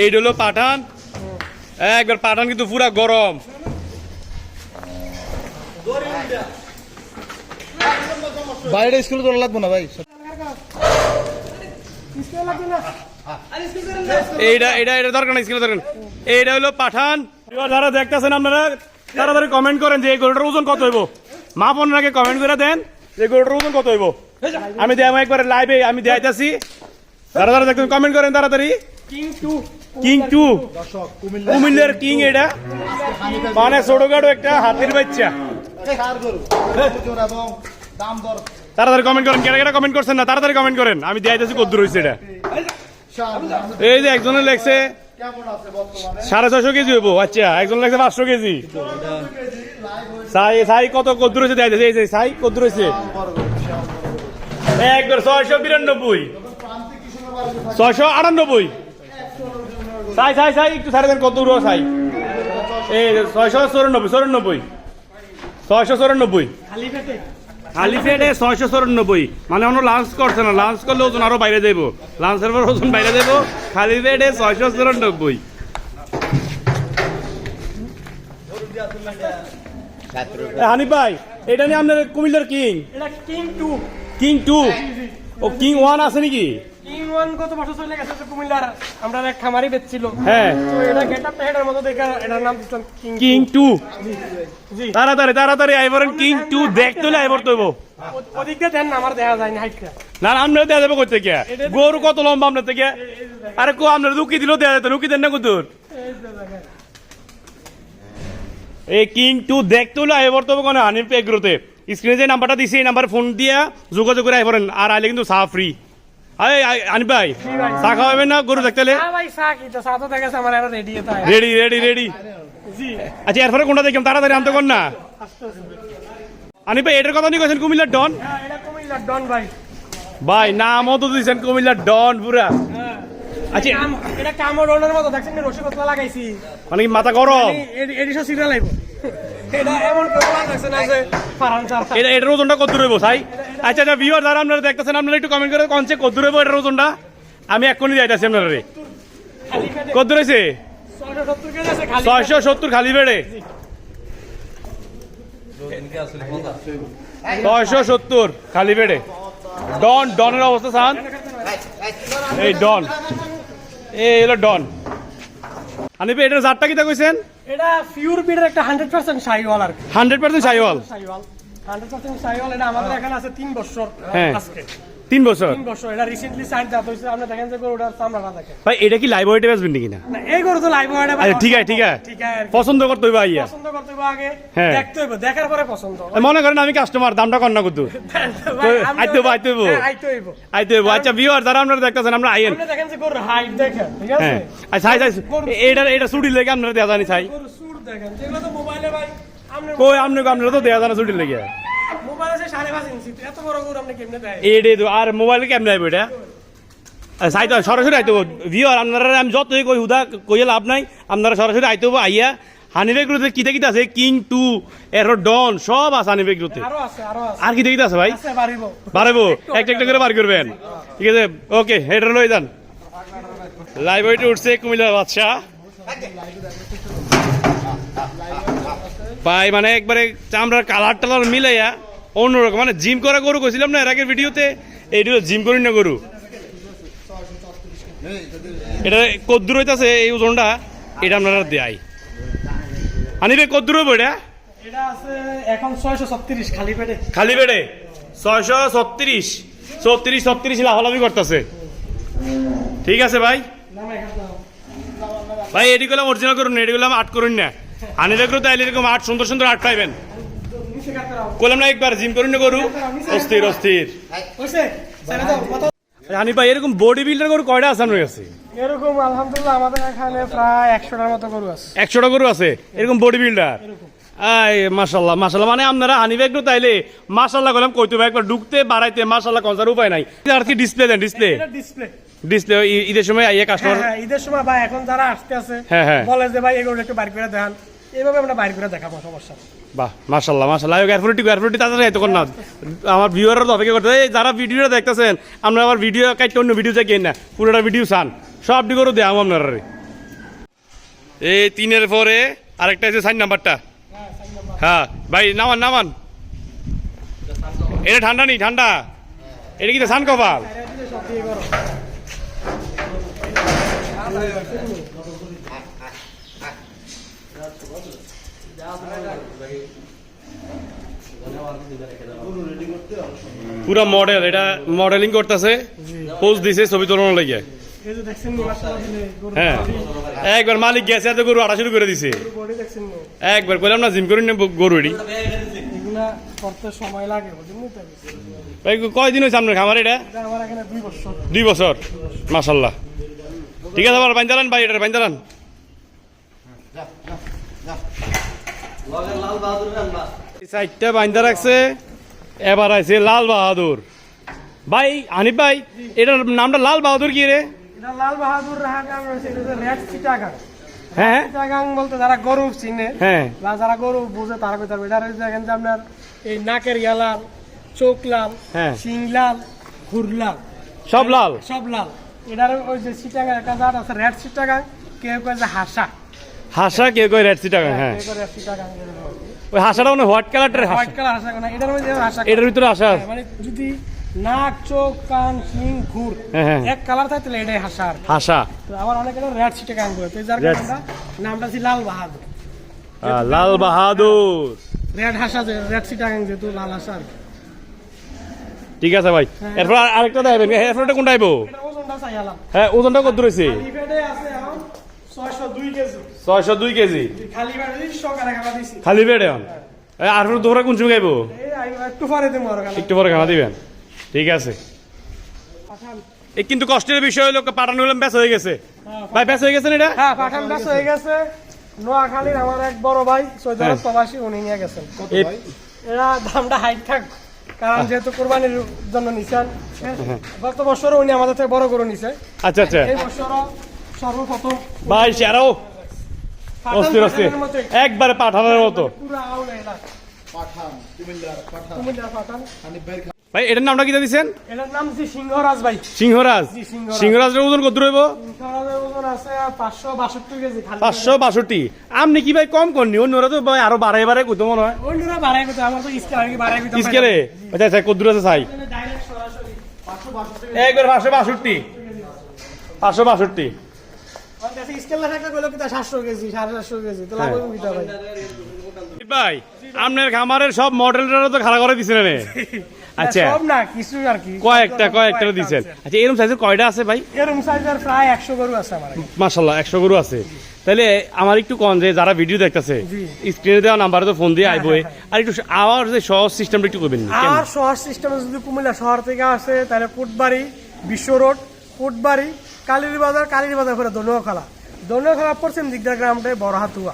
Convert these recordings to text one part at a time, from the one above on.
এইটা হলো পাঠান। একবার পাঠান কিন্তু পুরা গরম। বাইরে স্কুলে তোলা লাগবো না ভাই। এইটা এটা এটা দরকার দরকার এইটা হলো পাঠান। যারা দেখতেছেন আপনারা তাড়াতাড়ি কমেন্ট করেন যে এই গরুটার ওজন কত হইব। মা কমেন্ট করে দেন গরুটার ওজন কত হইব। আমি দেয় একবার লাইভে আমি দেখাইতেছি যারা যারা দেখতেন কমেন্ট করেন তাড়াতাড়ি। কিং টু কুমিল্লার কিং এটা। মানে ছোটখাটো একটা হাতির বাচ্চা। দর। তাড়াতাড়ি কমেন্ট করেন কেটা কেটা কমেন্ট করছেন না? তাড়াতাড়ি কমেন্ট করেন। আমি দেখাইতেছি কদ্দুর হয়েছে এটা। এই যে একজনের লেগছে কেমন আছে বর্তমানে? সাড়ে ছয়শো কেজি হইব। আচ্ছা একজন লাগছে পাঁচশো কেজি। সাই সাই কত কদ্দুর হয়েছে দেখাইতেছে এই যে সাই কদ্দুর হয়েছে। একবার ছয়শো বিরানব্বই। ছয়শো আটানব্বই। সাই সাই সাই একটু সাড়ে দেন কত দূর সাই এই ছয়শো চৌরানব্বই চৌরানব্বই। ছয়শো চৌরানব্বই। খালি পেটে ছয়শো চৌরানব্বই। মানে অন্য লাঞ্চ করছে না লাঞ্চ করলে ওজন আরও বাইরে দেবো লাঞ্চের পর ওজন বাইরে দেবো খালি পেটে ছয়শো চৌরানব্বই। এ, হানিফ ভাই এটা নিয়ে আপনার কুমিল্লার king? King two king two ও কিং ওয়ান আছে নাকি? ওয়ান কত বছর চলে গেছে তো কুমিল্লার আমরা এক খামারি বেচছিল। হ্যাঁ। তো এটা গেট আপটা মতো দেখে এটার নাম দিতাম কিং কিং টু জি তাড়াতাড়ি তাড়াতাড়ি আইবরেন কিং টু দেখতে হলে আইবর তৈব ওদিক দিয়ে দেন আমার দেখা যায় না হাইটটা না না আমরা যাবে করতে গিয়া গরু কত লম্বা আপনার থেকে? আরে কো আপনার রুকি যেত রুকি দেন না এই কিং টু দেখতে হলে আইবর তবে কোনো হানিফ এগ্রোতে স্ক্রিনে যে নাম্বারটা দিছি এই নাম্বারে ফোন দিয়া যোগাযোগ করে আইবরেন আর আইলে কিন্তু চা ফ্রি আরে আনিফ ভাই চা খাওয়াবেন না গরু দেখতে হলে হ্যাঁ রেডি রেডি রেডি আচ্ছা এরপরে কোনটা দেখলাম তাড়াতাড়ি আনতে কর না। আনিফ ভাই এটার কথা নিয়ে কেছেন কুমিল্লার ডন? হ্যাঁ ডন ভাই। ভাই নামও তো দিয়েছেন কুমিল্লার ডন পুরা। হ্যাঁ আচ্ছা। এটা কামড় মতো দেখছেন রসি লাগাইছি। মানে মাথা গরম? এডিশন সিরিয়াল লাইব এটা এটা এটার ওজনটা কত রইব ভাই? আচ্ছা আচ্ছা ভিউয়ার যারা আপনারা দেখতেছেন, আপনারা একটু কমেন্ট করে কনসে কত রইব এটার ওজনটা? আমি এক্ষুনি যাইতাছি আপনারা রে কত রয়েছে ছয়শো সত্তর খালি বেড়ে। ছয়শো সত্তর খালি বেড়ে। ডন, ডনের অবস্থা সান এই, ডন। এই হলো ডন। আনিবে এটার জাতটা কিতা কইছেন? এটা পিওর বিডের একটা হান্ড্রেড পার্সেন্ট শাইওয়াল আর কি। Hundred percent Sahiwal Sahiwal. Hundred percent Sahiwal এটা আমাদের এখানে আছে তিন বছর হ্যাঁ। আজকে। তিন বছর? তিন বছর এটা রিসেন্টলি সাইড দেওয়া হয়েছে আপনি দেখেন যে গরুটার চামড়া দেখেন। ভাই এটা কি লাইভ ওয়েটে বেচবেন নাকি না? না এই গরু তো লাইভ ওয়ার্ডে আচ্ছা ঠিক আছে ঠিক আছে। ঠিক আছে। পছন্দ করতে হইবা আইয়া। পছন্দ করতে হবে আগে হ্যাঁ। দেখতে হবে দেখার পরে পছন্দ মনে করেন আমি কাস্টমার দামটা কর না কিন্তু ভাই, আমি- আইতে হইবো, আইতে হইবো। হ্যাঁ, আইতে হইবো। আইতে হইবো। আচ্ছা ভিউয়ার যারা আপনারা দেখতেছেন আমরা আইয়েন। আপনি দেখেন যে গরুর হাইট দেখেন ঠিক আছে? হ্যাঁ। আচ্ছা ছাই এটা এটা ছুটি লেগে আপনারা জানি দেখেন যেগুলো তো মোবাইলে ভাই কই আপনি আপনারা তো দেওয়া জানা ছুটি লেগে। দেয়? আর মোবাইলে কেমন আইবো এটা? চাই তো সরাসরি আইতে ভিওর আপনারা আমি যতই কই হুদা কইয়ে লাভ নাই। আপনারা সরাসরি আইতে হব আইয়া হানিবে গ্রুতে কিতা কিতা আছে? কিং টু এর ডন সব আছে হানিবে গ্রুতে আরও আরও আর কিতা কিতা আছে ভাই? বাড়িব। একটা একটা করে বার করবেন। ঠিক আছে ওকে হেডার লই যান। লাইভ ওয়েটে উঠছে কুমিল্লার বাদশা ভাই মানে একবারে চামড়ার কালার টালার মিলাইয়া অন্যরকম। মানে জিম করা গরু কইছিলাম না এর আগের ভিডিওতে? এইটা জিম করি না গরু। এটা কদ্দুর হইতাছে এই ওজনটা এটা আপনারা দেয় আনিবে কদ্দুর হইব এটা? এখন ছয়শো ছত্রিশ খালি পেটে। খালি বেড়ে ছয়শো ছত্রিশ। ছত্রিশ ছত্রিশ লাফালাফি করতেছে। ঠিক আছে ভাই। ভাই এটি করলাম অরিজিনাল করুন এটি করলাম আট করুন না। হানি দেখল তাইলে এরকম আট সুন্দর সুন্দর আট পাইবেন। করলাম না একবার জিম করুন গরু। অস্থির অস্থির? হানি ভাই এরকম বডি বিল্ডার গরু কয়টা আছে আপনার কাছে? এরকম আলহামদুলিল্লাহ আমাদের এখানে প্রায় একশোটার মতো গরু আছে। একশোটা গরু আছে? এরকম বডি বিল্ডার আই মাশাল্লাহ মাশাল্লাহ মানে আপনারা হানি ব্যাগ তাইলে মাশাল্লাহ করলাম কইতে ভাই একবার ঢুকতে বাড়াইতে মাশাল্লাহ কনসার উপায় নাই। আর কি ডিসপ্লে দেন ডিসপ্লে ডিসপ্লে ডিসপ্লে ঈদের সময় আইয়া হ্যাঁ কাস্টমার হ্যাঁ ঈদের সময় ভাই এখন যারা আসতে আছে হ্যাঁ, হ্যাঁ। বলে যে ভাই এগুলো একটু বাইর করে দেখান। এইভাবে আমরা বাইর করে দেখাবো, সমস্যা বাহ যারা ভিডিও ভিডিও না, পুরোটা ভিডিও চান সব এই তিনের নাম্বারটা। হ্যাঁ ভাই, নামান নামান। ঠান্ডা নেই, ঠান্ডা। এটা কি সান কপাল সব দিয়ে করো পুরো মডেল এটা মডেলিং করতেছে পোজ দিছে ছবি তোলানোর লাগে। হ্যাঁ। একবার মালিক গেছে, এত গরু আটা শুরু করে দিছে। একবার কইলাম না, জিম করে গরু এটি কয়দিন হয়েছে আপনার খামার এটা? এটা দুই বছর। দুই বছর মাসাল্লাহ ঠিক আছে, আবার বাইন্দালান ভাই এটা বাইন্দালান চারটা বাইন্দা রাখছে এবার আছে লাল বাহাদুর। ভাই হানিফ ভাই এটার নামটা লাল বাহাদুর কি রে? এটা লাল বাহাদুর হ্যাঁ চিটাগাং বলতে যারা গরু চিনে হ্যাঁ। যারা গরু বুঝে তারা এটা দেখেন যে আপনার এই নাকের ইয়া চোখ লাল হ্যাঁ। শিং লাল ঘুর লাল। সব লাল? সব লাল। এটার ওই যে চিটাগাং একটা জাত আছে রেড চিটাগাং কেউ কয় যে হাসা। হাসা কেউ কই রেড সিটা হ্যাঁ চিটাগাং ওই হাসাটা মানে হোয়াইট কালারটার হাসা? হোয়াইট কালার হাসা না এটার মধ্যে হাসা এটার ভিতরে হাসা হ্যাঁ, মানে যদি নাক চোখ কান শিং ঘুর হ্যাঁ, হ্যাঁ। এক কালার থাকে তাহলে এটাই হাসা আর কি। হাসা। তো আবার অনেকে রেড চিটাগাং বলে। তো যার কারণে নামটা ছিল লাল বাহাদুর। লাল বাহাদুর। রেড হাসা যে রেড যেহেতু লাল হাসা ঠিক আছে ভাই। এরপর আর- আরেকটা দেবেন এরপর কোনটা আইবো? এটা ওজনটা চাইলাম হ্যাঁ ওজনটা কত রয়েছে? ছয়শো দুই কেজি। খালি বাড়ি আর কোন সময় খাইবো? একটু পরে খাওয়া দিবেন। ঠিক আছে। কিন্তু কষ্টের বিষয় হলো পাঠানো হলাম ব্যাস হয়ে গেছে। হ্যাঁ, ভাই ব্যাস হয়ে গেছে না এটা? হ্যাঁ পাঠান ব্যাস হয়ে গেছে। নোয়াখালীর আমার এক বড় ভাই সৈয়দ হ্যাঁ। প্রবাসী উনি নিয়ে গেছেন। এরা দামটা হাইট থাক কারণ যেহেতু কোরবানির জন্য নিছেন গত বছর উনি আমাদের থেকে বড় করে নিছে। আচ্ছা আচ্ছা। এই বছর ভাই সেরাও অস্থির অস্থির। একবারে পাঠানোর মতো। ভাই এটার নামটা কি দিয়েছেন এটার নাম সিংহরাজ ভাই। সিংহরাজ। সিংহরাজের ওজন কত রইব সিংহরাজের ওজন কি ভাই কম করনি অন্যরা তো ভাই আরও বাড়াই বাড়াই কত মনে হয়। স্কেলে আচ্ছা, আচ্ছা, আছে সাই? একবার পাঁচশো বাষট্টি। ভাই। ভাই আপনার খামারের সব মডেলটা তো খাড়া করে দিছিলেন আচ্ছা। সব না কিছু আর কি। কয়েকটা কয়েকটা দিছেন। আচ্ছা এরকম সাইজের কয়টা আছে ভাই? এরকম সাইজের প্রায় একশো গরু আছে আমার গরু আছে। তাহলে আমার একটু কন যে যারা ভিডিও দেখতেছে। স্ক্রিনে দেওয়া নাম্বারে তো ফোন দিয়ে হ্যাঁ, আইবো হ্যাঁ, আর একটু আওয়ার যে সহজ সিস্টেমটা একটু করবেন আর শহর সিস্টেমে যদি কুমিল্লা শহর থেকে আসে তাহলে কুটবাড়ি বিশ্ব রোড কুটবাড়ি কালীর বাজার কালীর বাজার করে দনুয়াখালা দনুয়াখালা পশ্চিম দিকদার গ্রামটাই বড় হাতুয়া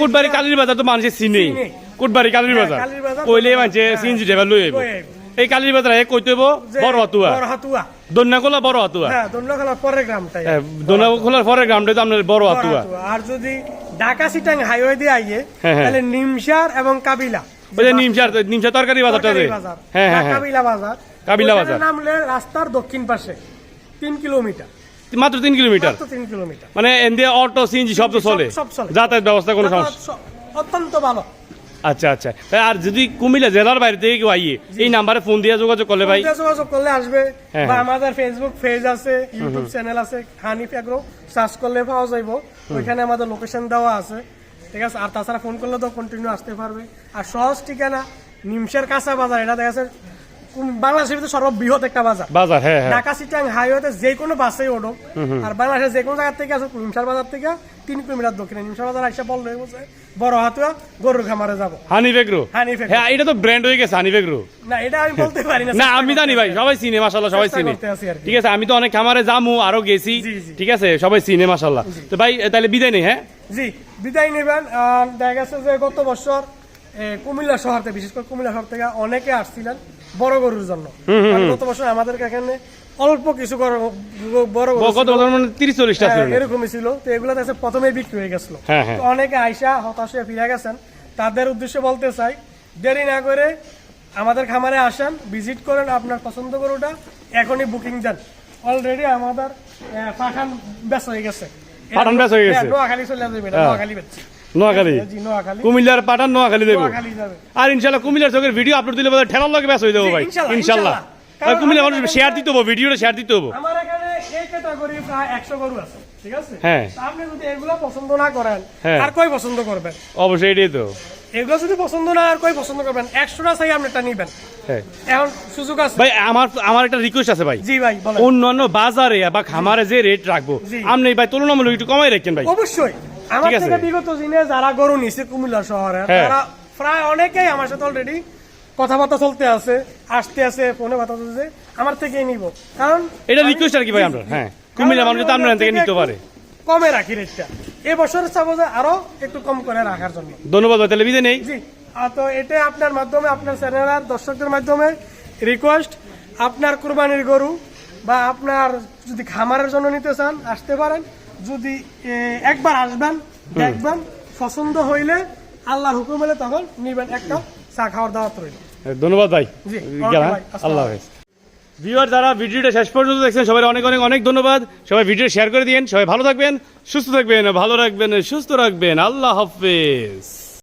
কোটবাড়ি কালীর বাজার তো মানুষের চিনে। কোটবাড়ি কালীর হ্যাঁ, বাজার কইলে মানুষে হ্যাঁ, সিনজি লই আইবো এই কালীর বাজার এ কইতে হইবো বড় হাতুয়া বড় হাতুয়া বড় হাতুয়া হ্যাঁ পরের গ্রামটাই পরে গ্রামটা তো আপনার বড় হাতুয়া। আর যদি ঢাকা সিটাং হাইওয়ে দিয়ে আইয়ে হ্যাঁ, হ্যাঁ। তাহলে নিমসার এবং কাবিলা। ওই নিমসার নিমসা তরকারি বাজারটা হ্যাঁ কাবিলা বাজার কাবিলা বাজার। নামলে রাস্তার দক্ষিণ পাশে। তিন কিলোমিটার। মাত্র তিন কিলোমিটার? তিন কিলোমিটার। মানে এন্দিয়া অটো সিএনজি সব তো চলে? যাতায়াত ব্যবস্থা কোনো সমস্যা? অত্যন্ত ভালো। আচ্ছা আচ্ছা। আর যদি কুমিল্লা জেলার বাইরে থেকে কেউ আইয়ে এই নাম্বারে ফোন দিয়ে যোগাযোগ করলে ভাই? যোগাযোগ করলে আসবে। হ্যাঁ, বা হ্যাঁ। আমাদের ফেসবুক পেজ আছে ইউটিউব চ্যানেল আছে হানিফ এগ্রো সার্চ করলে পাওয়া যাইব। ওইখানে আমাদের লোকেশন দেওয়া আছে। ঠিক আছে? আর তাছাড়া ফোন করলে তো কন্টিনিউ আসতে পারবে। আর সহজ ঠিকানা নিমসের কাঁচা বাজার। এটা দেখা যাচ্ছে বাংলাদেশের ভিতরে সর্ববৃহৎ একটা বাজার। বাজার হ্যাঁ হ্যাঁ। ঢাকা সিটাং হাইওয়েতে যে কোনো বাসেই ওঠো। আর বাংলাদেশের যে কোনো জায়গা থেকে আসো বাজার থেকে তিন কিলোমিটার দক্ষিণে। বাজার বড় হাতুয়া গরুর খামারে যাব। হানি বেগরো? হানি হ্যাঁ এটা তো ব্র্যান্ড হয়ে গেছে হানি বেগরো। না এটা আমি বলতে পারি না না আমি জানি ভাই সবাই চিনে মাসাল্লাহ সবাই চিনে। ঠিক আছে আমি তো অনেক খামারে যামু আরও গেছি। ঠিক আছে সবাই চিনে মাসাল্লাহ তো ভাই তাহলে বিদায় নেই হ্যাঁ? জি বিদায় নেবেন। দেখা গেছে যে গত বছর কুমিল্লা শহর থেকে বিশেষ করে কুমিল্লা শহর থেকে অনেকে আসছিলেন বড় গরুর জন্য। গত বছর আমাদের এখানে অল্প কিছু বড় কত। মানে তিরিশ চল্লিশটা হ্যাঁ, এরকমই ছিল। তো এগুলো দেখছে প্রথমে বিক্রি হয়ে গেছিল। হ্যাঁ, হ্যাঁ। অনেকে আইসা হতাশ হয়ে ফিরে গেছেন। তাদের উদ্দেশ্যে বলতে চাই দেরি না করে আমাদের খামারে আসেন ভিজিট করেন আপনার পছন্দ গরুটা এখনই বুকিং দেন। অলরেডি আমাদের পাঠান ব্যস্ত হয়ে গেছে। পাঠান ব্যাস হয়ে গেছে। নোয়াখালী চলে যাবে। নোয়াখালী বেচছি। নোয়াখালী। কুমিল্লার পাঠান নোয়াখালী দেবো। আর ইনশাল্লাহ কুমিল্লার চোখের ভিডিও আপলোড দিলে বোধহয় ঠেলার লগে ব্যাস হয়ে যাব ভাই। ইনশাল্লাহ, কুমিল্লা মানুষ শেয়ার দিতে হব ভিডিওটা শেয়ার দিতে হব। আমার এখানে এই ক্যাটাগরি প্রায় একশো গরু আছে ঠিক আছে? হ্যাঁ। আপনি যদি এগুলো পছন্দ না করেন হ্যাঁ। আর কই পছন্দ করবেন? অবশ্যই এটাই তো। এগুলো যদি পছন্দ না আর কই পছন্দ করবেন? একশোটা চাই আপনি এটা নিবেন। হ্যাঁ। এখন সুযোগ আছে? ভাই আমার আমার একটা রিকোয়েস্ট আছে ভাই। জি ভাই বলেন। অন্যান্য বাজারে বা খামারে যে রেট রাখব। আপনি ভাই তুলনামূলক একটু কমাই রাখেন ভাই। অবশ্যই। আমার থেকে বিগত দিনে যারা গরু নিছে কুমিল্লা শহরে হ্যাঁ। তারা প্রায় অনেকেই আমার সাথে অলরেডি কথাবার্তা চলতে আছে আসতে আছে ফোনে কথা চলছে আমার থেকেই নিব। কারণ এটা request আর কি ভাই আমরা, হ্যাঁ। কুমিল্লা মানুষ যাতে আপনার থেকে নিতে একটু পারে। কমে রাখি রেটটা এবছর চাবো যে আরও একটু কম করে রাখার জন্য। ধন্যবাদ ভাই তাহলে নেই। জি। তো এটা আপনার মাধ্যমে আপনার চ্যানেলের দর্শকদের মাধ্যমে রিকোয়েস্ট আপনার কুরবানির গরু বা আপনার যদি খামারের জন্য নিতে চান আসতে পারেন। যদি একবার আসবেন দেখবেন পছন্দ হইলে আল্লাহর হুকুম হলে তখন নিবেন একটা চা খাওয়ার দাওয়াত রইল। ধন্যবাদ ভাই। আল্লাহ হাফেজ। ভিউয়ার যারা ভিডিওটা শেষ পর্যন্ত দেখছেন সবাই অনেক অনেক অনেক ধন্যবাদ। সবাই ভিডিও শেয়ার করে দিন সবাই ভালো থাকবেন সুস্থ থাকবেন ভালো রাখবেন সুস্থ রাখবেন। আল্লাহ হাফেজ।